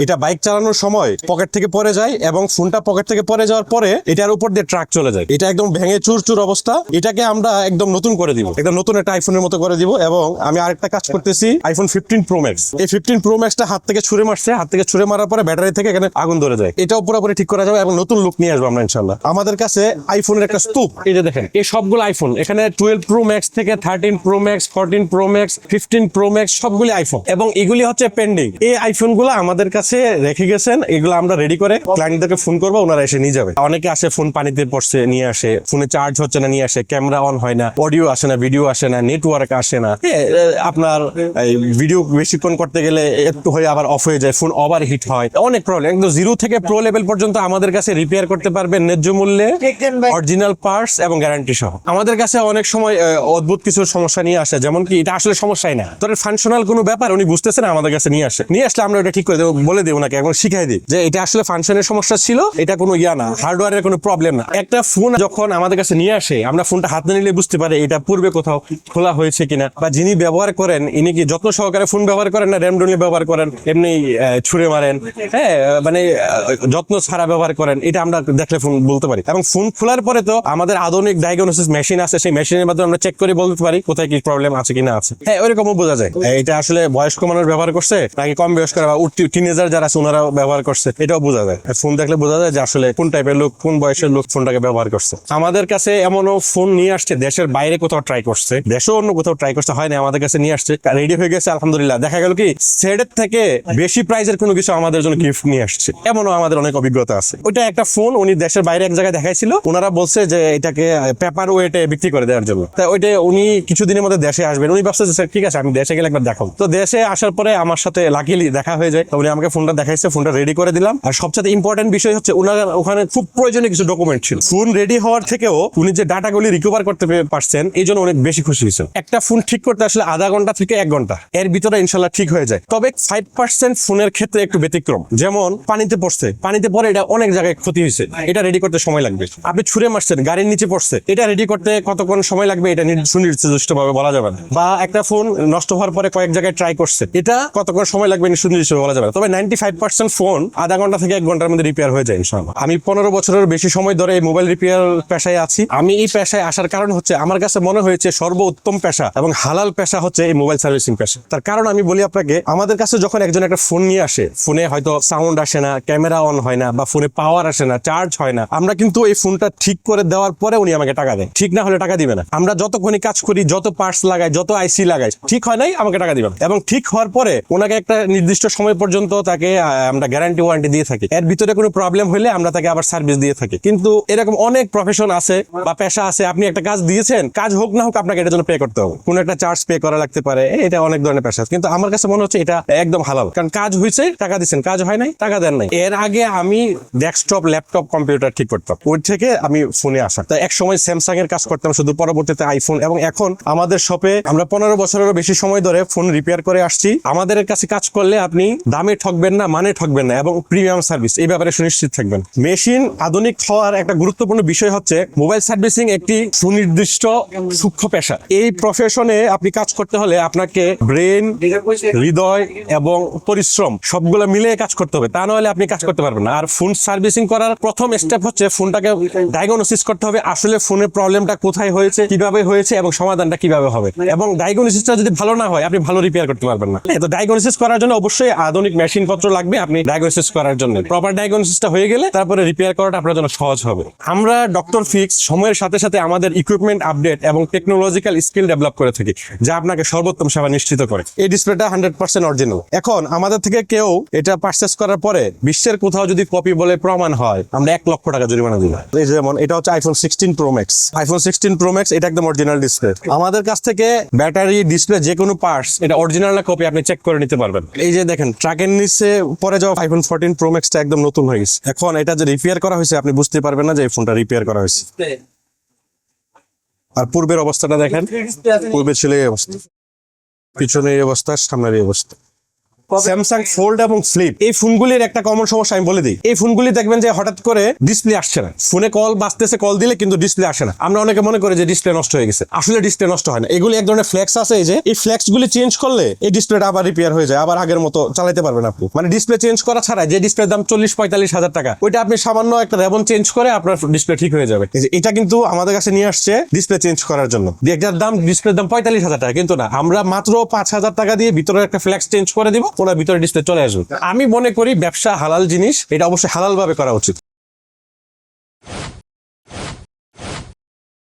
এটা বাইক চালানোর সময় পকেট থেকে পড়ে যায় এবং ফোনটা পকেট থেকে পড়ে যাওয়ার পরে এটার উপর দিয়ে ট্রাক চলে যায়। এটা একদম ভেঙে চুর চুর অবস্থা। এটাকে আমরা একদম নতুন করে দিব। একদম নতুন একটা আইফোনের মতো করে দিব এবং আমি আরেকটা কাজ করতেছি আইফোন ফিফটিন প্রো ম্যাক্স এই ফিফটিন প্রো ম্যাক্সটা হাত থেকে ছুড়ে মারছে। হাত থেকে ছুড়ে মারার পরে ব্যাটারি থেকে এখানে আগুন ধরে যায়। এটাও পুরোপুরি ঠিক করা যাবে এবং নতুন লুক নিয়ে আসব আমরা ইনশাল্লাহ আমাদের কাছে আইফোনের একটা স্তূপ। এই যে দেখেন, এই সবগুলো আইফোন এখানে টুয়েলভ প্রো ম্যাক্স থেকে thirteen pro max fourteen pro max fifteen pro max সবগুলি আইফোন এবং এগুলি হচ্ছে পেন্ডিং এই আইফোনগুলো আমাদের কাছে রেখে গেছেন এগুলো আমরা রেডি করে ক্লায়েন্টদেরকে ফোন করব ওনারা এসে নিয়ে যাবে। অনেকে আসে ফোন পানিতে পড়ছে নিয়ে আসে ফোনে চার্জ হচ্ছে না নিয়ে আসে ক্যামেরা অন হয় না অডিও আসে না ভিডিও আসে না নেটওয়ার্ক আসে না। এ, আপনার ভিডিও বেশিক্ষণ করতে গেলে একটু হয়ে আবার অফ হয়ে যায় ফোন ওভার হিট হয়। অনেক প্রবলেম একদম জিরো থেকে প্রো লেভেল পর্যন্ত আমাদের কাছে রিপেয়ার করতে পারবেন ন্যায্য মূল্যে অরিজিনাল পার্টস এবং গ্যারান্টি সহ। আমাদের কাছে অনেক সময় অদ্ভুত কিছু সমস্যা নিয়ে আসে যেমন কি এটা আসলে সমস্যাই না। তোর ফাংশনাল কোনো ব্যাপার উনি বুঝতেছেন আমাদের কাছে নিয়ে আসে। নিয়ে আসলে আমরা এটা ঠিক করে দেবো বলে দেবো নাকি? এখন শিখাই দিই। যে এটা আসলে ফাংশনের সমস্যা ছিল, এটা কোনো ইয়া না হার্ডওয়্যারের কোনো প্রবলেম না। একটা ফোন যখন আমাদের কাছে নিয়ে আসে, আমরা ফোনটা হাতে নিলে বুঝতে পারি এটা পূর্বে কোথাও খোলা হয়েছে কিনা। বা যিনি ব্যবহার করেন, ইনি কি যত্ন সহকারে ফোন ব্যবহার করেন না র্যামডনলি ব্যবহার করেন, এমনি ছুঁড়ে মারেন? হ্যাঁ মানে যত্ন ছাড়া ব্যবহার করেন, এটা আমরা দেখলে ফোন বলতে পারি। এবং ফোন খোলার পরে তো আমাদের আধুনিক ডায়াগনোসিস মেশিন আছে, সেই মেশিনের মাধ্যমে আমরা চেক করে বলতে পারি কোথায় কি প্রবলেম আছে কিনা আছে। হ্যাঁ ওইরকমও বোঝা যায়। এটা আসলে বয়স্ক মানুষ ব্যবহার করছে, নাকি কম বয়স্ক বা টিনেজার যারা আছে ওনারা ব্যবহার করছে। এটাও বোঝা যায়। ফোন দেখলে বোঝা যায় যে আসলে কোন টাইপের লোক, কোন বয়সের লোক ফোনটাকে ব্যবহার করছে। আমাদের কাছে এমনও ফোন নিয়ে আসছে, দেশের বাইরে কোথাও ট্রাই করছে। দেশেও অন্য কোথাও ট্রাই করছে, হয় না আমাদের কাছে নিয়ে আসছে। রেডি হয়ে গেছে, আলহামদুলিল্লাহ। দেখা গেল কি সেটের থেকে বেশি প্রাইজের কোনো কিছু আমাদের জন্য গিফট নিয়ে আসছে। এমনও আমাদের অনেক অভিজ্ঞতা আছে। ওইটা একটা ফোন উনি দেশের বাইরে এক জায়গায় দেখাইছিল। ওনারা বলছে যে এটাকে পেপার ওয়েটে বিক্রি করে দেওয়ার জন্য। তা ওইটা উনি কিছুদিনের মধ্যে দেশে আসবেন। উনি ভাবছে ঠিক আছে, আমি দেশে গেলে একবার দেখাবো। তো দেশে আসার পরে আমার সাথে লাকিলি দেখা হয়ে যায়। তো উনি আমাকে ফোনটা দেখাইছে, ফোনটা রেডি করে দিলাম। আর সবচেয়ে ইম্পর্টেন্ট বিষয় হচ্ছে ওনার ওখানে খুব প্রয়োজনীয় কিছু ডকুমেন্ট ছিল। ফোন রেডি হওয়ার থেকেও উনি যে ডাটাগুলি রিকভার করতে পারছেন, এই জন্য অনেক বেশি খুশি হয়েছে। একটা ফোন ঠিক করতে আসলে আধা ঘণ্টা থেকে এক ঘণ্টা, এর ভিতরে ইনশাল্লাহ ঠিক হয়ে যায়। তবে ফাইভ পার্সেন্ট ফোনের ক্ষেত্রে একটু ব্যতিক্রম। যেমন পানিতে পড়ছে, পানিতে পরে এটা অনেক জায়গায় ক্ষতি হয়েছে। এটা রেডি করতে সময় লাগবে। আপনি ছুঁড়ে মারছেন, গাড়ির নিচে পড়ছে, এটা রেডি করতে কতক্ষণ সময় লাগবে এটা সুনির্দিষ্ট ভাবে বলা যাবে না। বা একটা ফোন নষ্ট হওয়ার পরে কয়েক জায়গায় ট্রাই করছে, এটা কতক্ষণ সময় লাগবে সুনির্দিষ্ট বলা যাবে না। তবে নাইনটি ফাইভ পার্সেন্ট ফোন আধা ঘণ্টা থেকে এক ঘণ্টার মধ্যে রিপেয়ার হয়ে যায় ইনশাল্লাহ আমি পনেরো বছরের বেশি সময় ধরে এই মোবাইল রিপেয়ার পেশায় আছি। আমি এই পেশায় আসার কারণ হচ্ছে, আমার কাছে মনে হয়েছে সর্বোত্তম পেশা এবং হালাল পেশা হচ্ছে এই মোবাইল সার্ভিসিং পেশা। তার কারণ আমি বলি আপনাকে, আমাদের কাছে যখন একজন একটা ফোন নিয়ে আসে ফোনে হয়তো সাউন্ড আসে না ক্যামেরা অন হয় না বা ফোনে পাওয়ার আসে না চার্জ হয় না, আমরা কিন্তু এই ফোনটা ঠিক করে দেওয়ার পরে উনি আমাকে টাকা দেয়। ঠিক না হলে টাকা দিবে না। আমরা যতক্ষণই কাজ করি, যত পার্টস লাগাই, যত আইসি লাগাই, ঠিক হয় নাই, আমাকে টাকা দিবেন এবং ঠিক হওয়ার পরে ওনাকে একটা নির্দিষ্ট সময় পর্যন্ত তাকে আমরা গ্যারান্টি ওয়ারেন্টি দিয়ে থাকি। এর ভিতরে কোনো প্রবলেম হলে আমরা তাকে আবার সার্ভিস দিয়ে থাকি। কিন্তু এরকম অনেক প্রফেশন আছে বা পেশা আছে, আপনি একটা কাজ দিয়েছেন, কাজ হোক না হোক আপনাকে এটার জন্য পে করতে হবে। কোনো একটা চার্জ পে করা লাগতে পারে, এটা অনেক ধরনের পেশা কিন্তু আমার কাছে মনে হচ্ছে এটা একদম হালাল। কারণ কাজ হয়েছে টাকা দিচ্ছেন কাজ হয় নাই, টাকা দেন নাই। এর আগে আমি ডেস্কটপ ল্যাপটপ কম্পিউটার ঠিক করতাম। ওই থেকে আমি ফোনে আসা। তো এক সময় স্যামসাং এর কাজ করতাম, শুধু পরবর্তীতে আইফোন এবং এখন আমাদের শপে আমরা পনেরো বছরেরও বেশি সময় ধরে ফোন রিপেয়ার করে আসছি। আমাদের কাছে কাজ করলে আপনি দামে ঠকবেন না মানে ঠকবেন না, এবং প্রিমিয়াম সার্ভিস এই ব্যাপারে সুনিশ্চিত থাকবেন। মেশিন আধুনিক হওয়ার একটা গুরুত্বপূর্ণ বিষয় হচ্ছে মোবাইল সার্ভিসিং একটি সুনির্দিষ্ট সূক্ষ্ম পেশা। এই প্রফেশনে আপনি কাজ করতে হলে আপনাকে ব্রেন হৃদয় এবং পরিশ্রম সবগুলো মিলে কাজ করতে হবে। তা নাহলে আপনি কাজ করতে পারবেন না। আর ফোন সার্ভিসিং করার প্রথম স্টেপ হচ্ছে ফোনটাকে ডায়াগনোসিস করতে হবে, আসলে ফোনের প্রবলেমটা কোথায় হয়েছে, কীভাবে হয়েছে এবং সমাধানটা কীভাবে হবে। এবং ডায়াগনোসিসটা যদি ভালো না হয়, আপনি ভালো রিপেয়ার করতে পারবেন না। তো ডায়াগনোসিস করার জন্য অবশ্যই আধুনিক মেশিন পত্র লাগবে, আপনি ডায়াগনোসিস করার জন্য। প্রপার ডায়াগনোসিসটা হয়ে গেলে তারপরে রিপেয়ার করাটা আপনার জন্য সহজ হবে। আমরা ডক্টর ফিক্স সময়ের সাথে সাথে আমাদের ইকুইপমেন্ট আপডেট এবং টেকনোলজিক্যাল স্কিল ডেভেলপ করে থাকি, যা আপনাকে সর্বোত্তম সেবা নিশ্চিত করে। এই ডিসপ্লেটা হান্ড্রেড পার্সেন্ট অরিজিনাল এখন আমাদের থেকে কেউ এটা পারচেস করার পরে বিশ্বের কোথাও যদি কপি বলে প্রমাণ হয়, আমরা এক লক্ষ টাকা জরিমানা দিব। এই যেমন এটা হচ্ছে iPhone sixteen pro max iPhone sixteen pro max এটা একদম অরিজিনাল ডিসপ্লে আমাদের কাছ থেকে ব্যাটারি ডিসপ্লে যে কোনো পার্টস এটা অরিজিনাল না কপি আপনি চেক করে নিতে পারবেন। এই যে দেখেন ট্রাকের নিচে পরে যাওয়া আইফোন ফোরটিন প্রো ম্যাক্সটা একদম নতুন হয়ে গেছে। এখন এটা যে রিপেয়ার করা হয়েছে আপনি বুঝতে পারবেন না যে এই ফোনটা রিপেয়ার করা হয়েছে। আর পূর্বের অবস্থাটা দেখেন। পূর্বে ছিল এই অবস্থা। পিছনে এই অবস্থা সামনের এই অবস্থা। স্যামসাং ফোল্ড এবং ফ্লিপ এই ফোনগুলির একটা কমন সমস্যা আমি বলে দিই। এই ফোনগুলি দেখবেন যে হঠাৎ করে ডিসপ্লে আসছে না। ফোনে কল বাজতেছে কল দিলে কিন্তু ডিসপ্লে আসে না। আমরা অনেকে মনে করি যে ডিসপ্লে নষ্ট হয়ে গেছে। আসলে ডিসপ্লে নষ্ট হয় না। এগুলি এক ধরনের ফ্লেক্স আছে এই যে এই ফ্লেক্স গুলি চেঞ্জ করলে এই ডিসপ্লেটা আবার রিপেয়ার হয়ে যায় আবার আগের মতো চালাতে পারবেন আপনি। মানে ডিসপ্লে চেঞ্জ করা ছাড়া যে ডিসপ্লের দাম চল্লিশ পঁয়তাল্লিশ হাজার টাকা ওইটা আপনি সামান্য একটা রেবন চেঞ্জ করে আপনার ডিসপ্লে ঠিক হয়ে যাবে। যে এটা কিন্তু আমাদের কাছে নিয়ে আসছে ডিসপ্লে চেঞ্জ করার জন্য। এটার দাম ডিসপ্লের দাম পঁয়তাল্লিশ হাজার টাকা কিন্তু না আমরা মাত্র পাঁচ হাজার টাকা দিয়ে ভিতরে একটা ফ্ল্যাক্স চেঞ্জ করে দিব ওনার ভিতরে ডিসপ্লে চলে আসবে। আমি মনে করি ব্যবসা হালাল জিনিস, এটা অবশ্যই হালাল ভাবে করা উচিত।